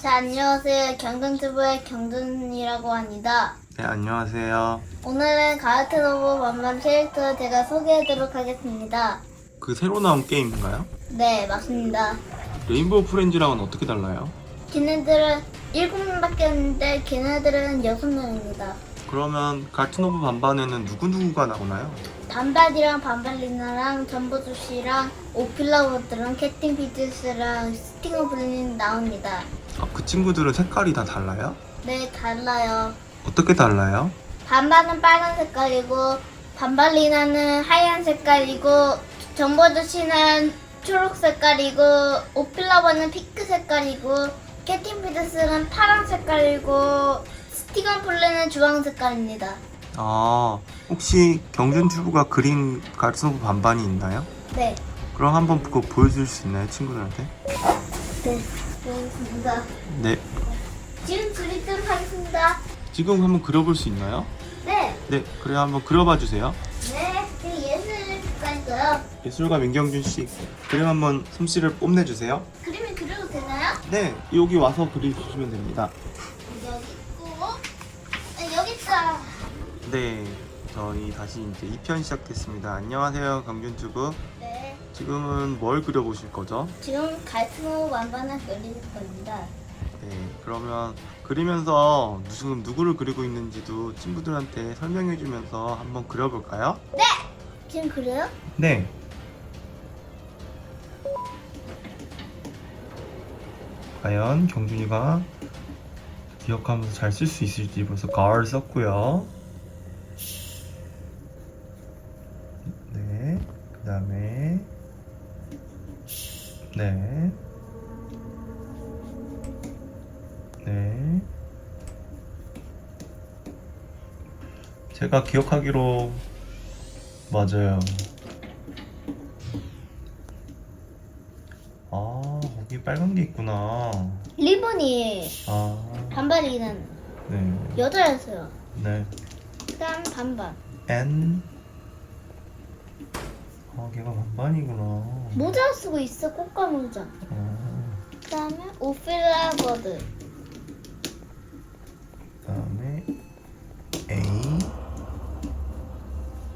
자, 안녕하세요. 경전튜브의 경전이라고 합니다. 네, 안녕하세요. 오늘은 가르트 오브 만만 캐릭터 제가 소개하도록 하겠습니다. 그 새로 나온 게임인가요? 네, 맞습니다. 레인보우 프렌즈랑은 어떻게 달라요? 걔네들은 7명밖에 없는데 걔네들은 6명입니다. 그러면 같은 오브 반반에는 누구누구가 나오나요? 반발이랑 반발리나랑 전보주씨랑 오필라워드랑 캐팅 피트스랑 스팅어 블린 나옵니다. 아, 그 친구들은 색깔이 다 달라요? 네, 달라요. 어떻게 달라요? 반반은 빨간 색깔이고 반발리나는 하얀 색깔이고 정보주씨는 초록 색깔이고 오필라버는 핑크 색깔이고 캐팅피드스는 파란 색깔이고 스티건 플레는 주황 색깔입니다. 아, 혹시 경준 튜브가 그린 오브 반반이 있나요? 네, 그럼 한번 그거 보여줄 수 있나요, 친구들한테? 네, 그렇습니다. 네. 지금 그리도록 하겠습니다. 지금 한번 그려볼 수 있나요? 네, 네, 그래 한번 그려봐 주세요. 네, 그 예술 색깔이고요. 예술가 민경준 씨, 그림 한번 솜씨를 뽐내 주세요. 그림을 그려도 되나요? 네, 여기 와서 그려주시면 됩니다. 여기 있고, 네, 여기 있다. 네, 저희 다시 이제 2편 시작됐습니다. 안녕하세요, 경준튜브. 네. 지금은 뭘 그려보실 거죠? 지금 갈트노 완반을 그릴 겁니다. 네, 그러면 그리면서 지금 누구를 그리고 있는지도 친구들한테 설명해주면서 한번 그려볼까요? 지금 그래요? 네. 과연 경준이가 기억하면서 잘 쓸 수 있을지 벌써 가을 썼고요. 네, 그 다음에 네, 네. 제가 기억하기로 맞아요. 아, 거기 빨간 게 있구나. 리본이 아, 반발이는 네. 여자였어요. 네. 그다음 반반. N. 아, 걔가 반반이구나. 모자 쓰고 있어 꽃가 모자. 아, 그다음에 오필라 버드. 그다음에 A.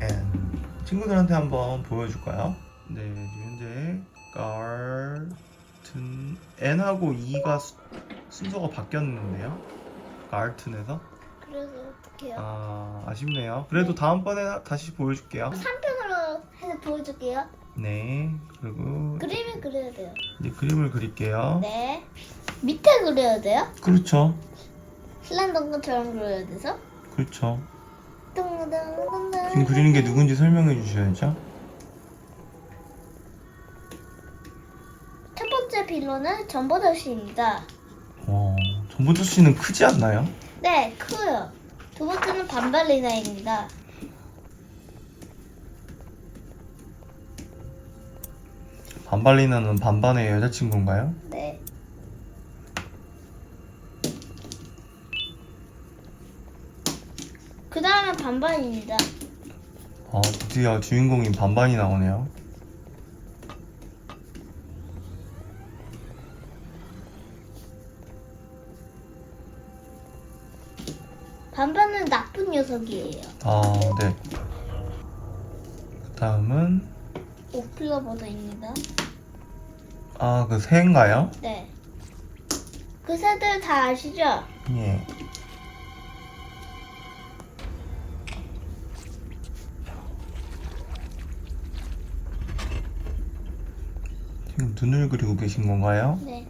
N. 친구들한테 한번 보여줄까요? 네, 지금 현재 갈튼 N하고 E가 수, 순서가 바뀌었는데요. 갈튼에서 그래서 어떡해요? 아 아쉽네요. 그래도 다음번에 다시 보여줄게요. 3편으로 해서 보여줄게요. 네, 그리고 그림을 그려야 돼요. 이제 그림을 그릴게요. 네. 밑에 그려야 돼요? 그렇죠, 슬램덩크처럼 그려야 돼서. 그렇죠. 뚱뚱뚱뚱. 지금 그리는 게 누군지 설명해 주셔야죠. 첫 번째 빌런은 전보더씨입니다. 와, 전보조 씨는 크지 않나요? 네, 커요. 두 번째는 반발리나입니다. 반발리나는 반반의 여자친구인가요? 네. 그 다음에 반반입니다. 아, 드디어 주인공인 반반이 나오네요. 반반은 나쁜 녀석이에요. 아, 네. 그 다음은 오플러버드입니다. 아, 그 새인가요? 네. 그 새들 다 아시죠? 예. 지금 눈을 그리고 계신 건가요? 네.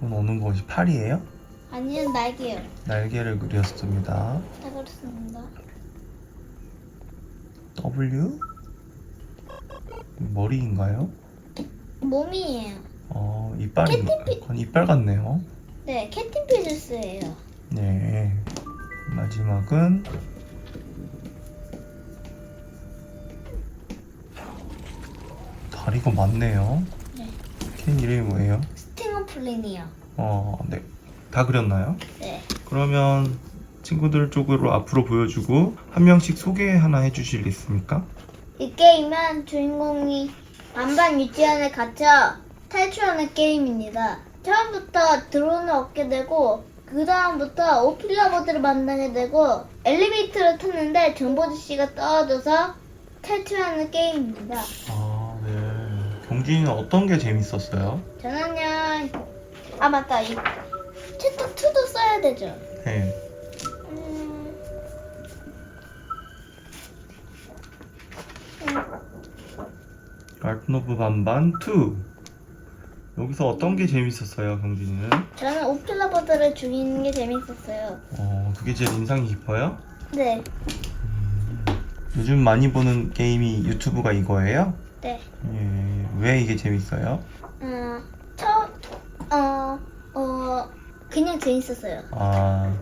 그건 어느 것이 팔이에요? 아니면 날개요. 날개를 그렸습니다. 다 그렇습니다. W? 머리인가요? 몸이에요. 어, 이빨이, 캐티피- 그건 이빨 같네요. 네, 캐팅피즈스예요. 네. 마지막은 다리가 많네요. 네. 걔 이름이 뭐예요? 스팅어 플린이요. 어, 네. 다 그렸나요? 네. 그러면 친구들 쪽으로 앞으로 보여주고 한 명씩 소개 하나 해주실 수 있습니까? 이 게임은 주인공이 반반 유치원에 갇혀 탈출하는 게임입니다. 처음부터 드론을 얻게 되고 그 다음부터 오필라보드를 만나게 되고 엘리베이터를 탔는데 정보지 씨가 떨어져서 탈출하는 게임입니다. 아, 네. 경진이는 어떤 게 재밌었어요? 저는요 아 맞다 이 챕터 2도 써야 되죠. 네. 오브 반반 2. 여기서 어떤 게 재밌었어요, 경진이는? 저는 오필라보드를 죽이는 게 재밌었어요. 어, 그게 제일 인상이 깊어요? 네, 요즘 많이 보는 게임이 유튜브가 이거예요? 네. 예. 왜 이게 재밌어요? 어, 처, 어, 어, 그냥 재밌었어요. 아,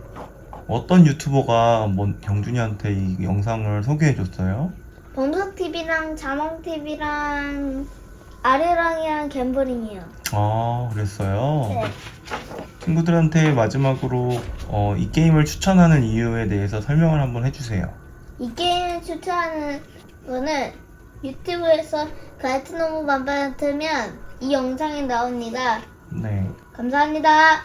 어떤 유튜버가 뭐 경준이한테 이 영상을 소개해줬어요? 범석 TV랑 자몽 TV랑 아르랑이랑 갬블링이요. 아, 그랬어요? 네. 친구들한테 마지막으로 어, 이 게임을 추천하는 이유에 대해서 설명을 한번 해주세요. 이 게임을 추천하는 거는 유튜브에서 가이트 노무 반반을 틀면 이 영상이 나옵니다. 네. 감사합니다.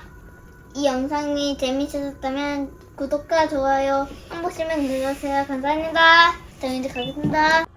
이 영상이 재미있으셨다면 구독과 좋아요 한 번씩만 눌러주세요. 감사합니다. 저는 이제 가겠습니다.